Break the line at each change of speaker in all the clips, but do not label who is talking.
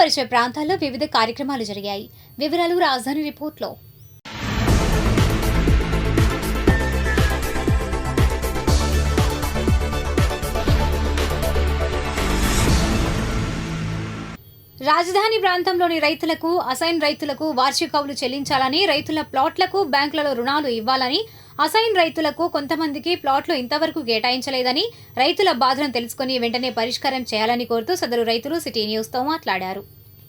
పరిసర ప్రాంతాల్లో వివిధ కార్యక్రమాలు జరిగాయి. వివరాలు రాజధాని రిపోర్ట్లో. రాజధాని ప్రాంతంలోని రైతులకు అసైన్ రైతులకు వార్షికౌలు చెల్లించాలని రైతుల ప్లాట్లకు బ్యాంకులలో రుణాలు ఇవ్వాలని అసైన్ రైతులకు కొంతమందికి ప్లాట్లు ఇంతవరకు కేటాయించలేదని రైతుల బాధను తెలుసుకుని వెంటనే పరిష్కారం చేయాలని కోరుతూ సదరు రైతులు సిటీ న్యూస్తో మాట్లాడారు.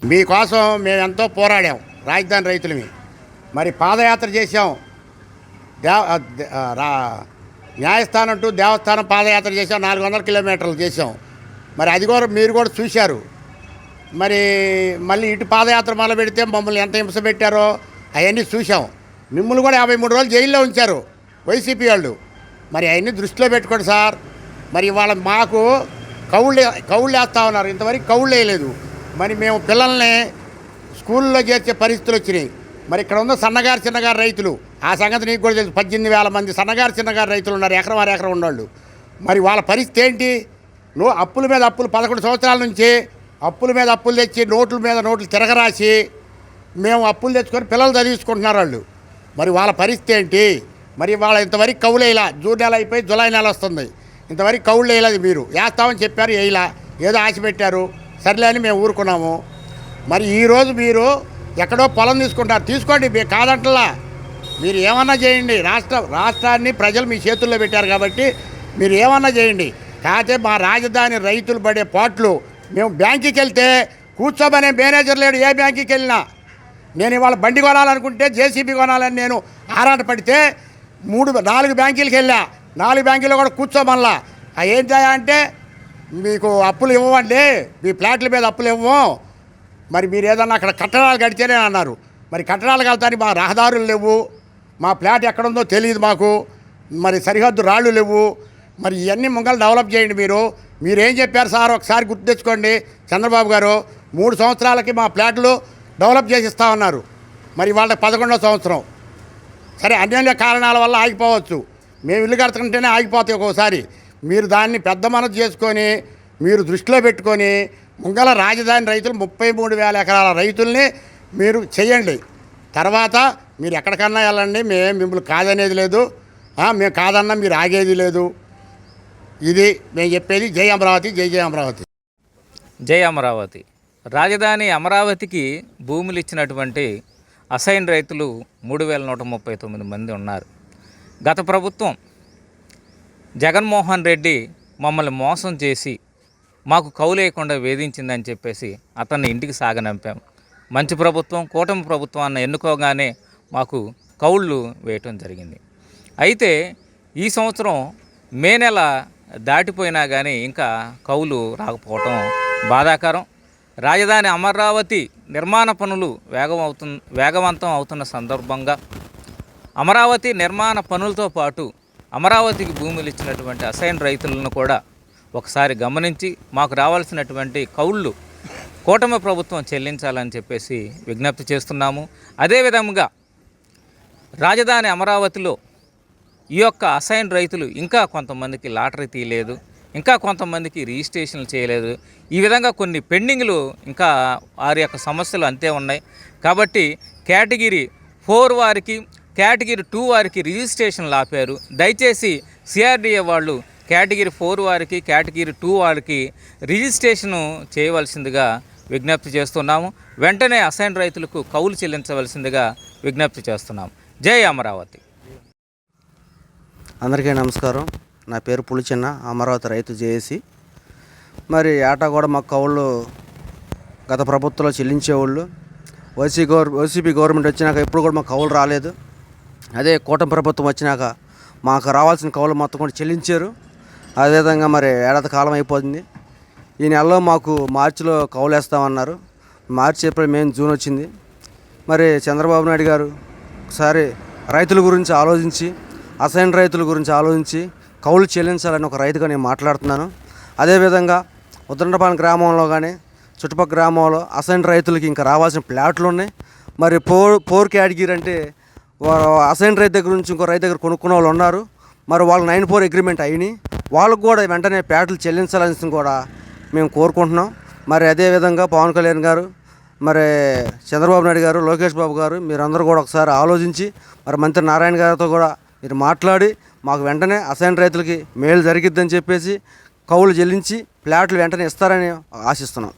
మీకోసం మేము ఎంతో పోరాడాం రాజధాని రైతులమి. మరి పాదయాత్ర చేసాం దేవ రా న్యాయస్థానం టు దేవస్థానం పాదయాత్ర చేసాం నాలుగు వందల కిలోమీటర్లు చేసాం మరి అది కూడా మీరు కూడా చూశారు. మరి మళ్ళీ ఇటు పాదయాత్ర మొదలు పెడితే మమ్మల్ని ఎంత హింస పెట్టారో అవన్నీ చూసాం మిమ్మల్ని కూడా యాభై మూడు రోజులు జైల్లో ఉంచారు. వైసీపీ వాళ్ళు. మరి అవన్నీ దృష్టిలో పెట్టుకోండి సార్. మరి ఇవాళ మాకు కౌళ్ళు కౌళ్ళు వేస్తూ ఉన్నారు. ఇంతవరకు కౌళ్ళు వేయలేదు. మరి మేము పిల్లల్ని స్కూల్లో చేర్చే పరిస్థితులు వచ్చినాయి. మరి ఇక్కడ ఉన్న సన్నగారు చిన్నగారు రైతులు ఆ సంగతి నీకు కూడా తెలుసు. పద్దెనిమిది వేల మంది సన్నగారు చిన్నగారు రైతులు ఉన్నారు. ఎకరం ఆరు ఎకరం ఉన్నవాళ్ళు మరి వాళ్ళ పరిస్థితి ఏంటి? నో అప్పుల మీద అప్పులు పదకొండు సంవత్సరాల నుంచి అప్పుల మీద అప్పులు తెచ్చి నోట్ల మీద నోట్లు తిరగరాసి మేము అప్పులు తెచ్చుకొని పిల్లలు చదివించుకుంటున్నారు వాళ్ళు. మరి వాళ్ళ పరిస్థితి ఏంటి? మరి వాళ్ళ ఇంతవరకు కౌలు వేయలా. జూన్ నెల అయిపోయి జూలై నెల వస్తుంది. ఇంతవరకు కౌలు వేయలేదు మీరు. వేస్తామని చెప్పారు వేయలా. ఏదో ఆశ పెట్టారు. సర్లే అని మేము ఊరుకున్నాము. మరి ఈరోజు మీరు ఎక్కడో పొలం తీసుకుంటారు. తీసుకోండి మీరు కాదంటలా. మీరు ఏమన్నా చేయండి. రాష్ట్ర రాష్ట్రాన్ని ప్రజలు మీ చేతుల్లో పెట్టారు కాబట్టి మీరు ఏమన్నా చేయండి. కాకపోతే మా రాజధాని రైతులు పడే పాట్లు. మేము బ్యాంకుకి వెళ్తే కూర్చోమనే మేనేజర్ లేడు. ఏ బ్యాంకుకి వెళ్ళినా. నేను ఇవాళ బండి కొనాలనుకుంటే జేసీబీ కొనాలని నేను ఆరాట పడితే మూడు నాలుగు బ్యాంకులకి వెళ్ళా. నాలుగు బ్యాంకీలో కూడా కూర్చోమల్లా ఆ ఏంటా అంటే మీకు అప్పులు ఇవ్వండి మీ ఫ్లాట్ల మీద అప్పులు ఇవ్వం మరి మీరు ఏదన్నా అక్కడ కట్టడాలు కడితేనే అన్నారు. మరి కట్టడాలు కడతానికి మా రహదారులు లేవు. మా ఫ్లాట్ ఎక్కడుందో తెలియదు మాకు. మరి సరిహద్దు రాళ్ళు లేవు. మరి ఇవన్నీ ముంగలు డెవలప్ చేయండి మీరు. మీరేం చెప్పారు సార్? ఒకసారి గుర్తు తెచ్చుకోండి. చంద్రబాబు గారు మూడు సంవత్సరాలకి మా ఫ్లాట్లు డెవలప్ చేసి ఇస్తా ఉన్నారు మరి వాళ్ళకి పదకొండవ సంవత్సరం. సరే అన్యోన్య కారణాల వల్ల ఆగిపోవచ్చు. మేము ఇల్లు కడుతుంటేనే ఆగిపోతాయి ఒక్కోసారి. మీరు దాన్ని పెద్ద మనసు చేసుకొని మీరు దృష్టిలో పెట్టుకొని ముంగల రాజధాని రైతులు ముప్పై మూడు వేల ఎకరాల రైతుల్ని మీరు చేయండి తర్వాత మీరు ఎక్కడికన్నా వెళ్ళండి మేము మిమ్మల్ని కాదనేది లేదు. మేము కాదన్నా మీరు ఆగేది లేదు. ఇది మేము చెప్పేది జై అమరావతి జై జై అమరావతి.
జై అమరావతి. రాజధాని అమరావతికి భూములు ఇచ్చినటువంటి అసైన్ రైతులు మూడు వేల నూట ముప్పై తొమ్మిది మంది ఉన్నారు. గత ప్రభుత్వం జగన్మోహన్ రెడ్డి మమ్మల్ని మోసం చేసి మాకు కౌలేయకుండా వేధించిందని చెప్పేసి అతన్ని ఇంటికి సాగనంపాం. మంచి ప్రభుత్వం కూటమి ప్రభుత్వాన్ని ఎన్నుకోగానే మాకు కౌళ్ళు వేయటం జరిగింది. అయితే ఈ సంవత్సరం మే నెల దాటిపోయినా కానీ ఇంకా కౌలు రాకపోవటం బాధాకరం. రాజధాని అమరావతి నిర్మాణ పనులు వేగం అవుతు వేగవంతం అవుతున్న సందర్భంగా అమరావతి నిర్మాణ పనులతో పాటు అమరావతికి భూములు ఇచ్చినటువంటి అసైన్ రైతులను కూడా ఒకసారి గమనించి మాకు రావాల్సినటువంటి కౌళ్ళు కూటమి ప్రభుత్వం చెల్లించాలని చెప్పేసి విజ్ఞప్తి చేస్తున్నాము. అదేవిధంగా రాజధాని అమరావతిలో ఈ యొక్క అసైన్ రైతులు ఇంకా కొంతమందికి లాటరీ తీయలేదు. ఇంకా కొంతమందికి రిజిస్ట్రేషన్లు చేయలేదు. ఈ విధంగా కొన్ని పెండింగ్లు ఇంకా వారి యొక్క సమస్యలు అంతే ఉన్నాయి. కాబట్టి కేటగిరీ ఫోర్ వారికి కేటగిరీ టూ వారికి రిజిస్ట్రేషన్లు ఆపారు. దయచేసి సిఆర్డిఏ వాళ్ళు కేటగిరీ ఫోర్ వారికి కేటగిరీ టూ వారికి రిజిస్ట్రేషను చేయవలసిందిగా విజ్ఞప్తి చేస్తున్నాము. వెంటనే అసైన్ రైతులకు కౌలు చెల్లించవలసిందిగా విజ్ఞప్తి చేస్తున్నాము. జై అమరావతి.
అందరికీ నమస్కారం. నా పేరు పులిచిన్న అమరావతి రైతు జేఏసి. మరి ఏటా కూడా మాకు కౌళ్ళు గత ప్రభుత్వంలో చెల్లించేవాళ్ళు. వైసీ గవర్ వైసీపీ గవర్నమెంట్ వచ్చినాక ఎప్పుడు కూడా మాకు కౌలు రాలేదు. అదే కూటమి ప్రభుత్వం వచ్చినాక మాకు రావాల్సిన కౌలు మొత్తం కూడా చెల్లించారు. అదేవిధంగా మరి ఏడాది కాలం అయిపోతుంది ఈ నెలలో మాకు మార్చిలో కౌలు వేస్తామన్నారు. మార్చి ఏప్రిల్ మే జూన్ వచ్చింది. మరి చంద్రబాబు నాయుడు గారు ఒకసారి రైతుల గురించి ఆలోచించి అసైన్ రైతుల గురించి ఆలోచించి కౌలు చెల్లించాలని ఒక రైతుగా నేను మాట్లాడుతున్నాను. అదేవిధంగా ఉద్దండపాలెం గ్రామంలో కానీ చుట్టుపక్కల గ్రామంలో అసైన్ రైతులకి ఇంకా రావాల్సిన ప్లాట్లు ఉన్నాయి. మరి పోర్ పోర్ కేటగిరీ అంటే అసైన్ రైతు దగ్గర నుంచి ఇంకో రైతు దగ్గర కొనుక్కున్న వాళ్ళు ఉన్నారు. మరి వాళ్ళు నైన్ ఫోర్ అగ్రిమెంట్ అయినాయి. వాళ్ళకు కూడా వెంటనే ప్యాట్లు చెల్లించాలని కూడా మేము కోరుకుంటున్నాం. మరి అదేవిధంగా పవన్ కళ్యాణ్ గారు మరి చంద్రబాబు నాయుడు గారు లోకేష్ బాబు గారు మీరందరూ కూడా ఒకసారి ఆలోచించి మరి మంత్రి నారాయణ గారితో కూడా మీరు మాట్లాడి మాకు వెంటనే అసైన్ రైతులకి మేలు జరిగిద్దని చెప్పేసి కౌలు చెల్లించి ప్లాట్లు వెంటనే ఇస్తారని ఆశిస్తున్నాం.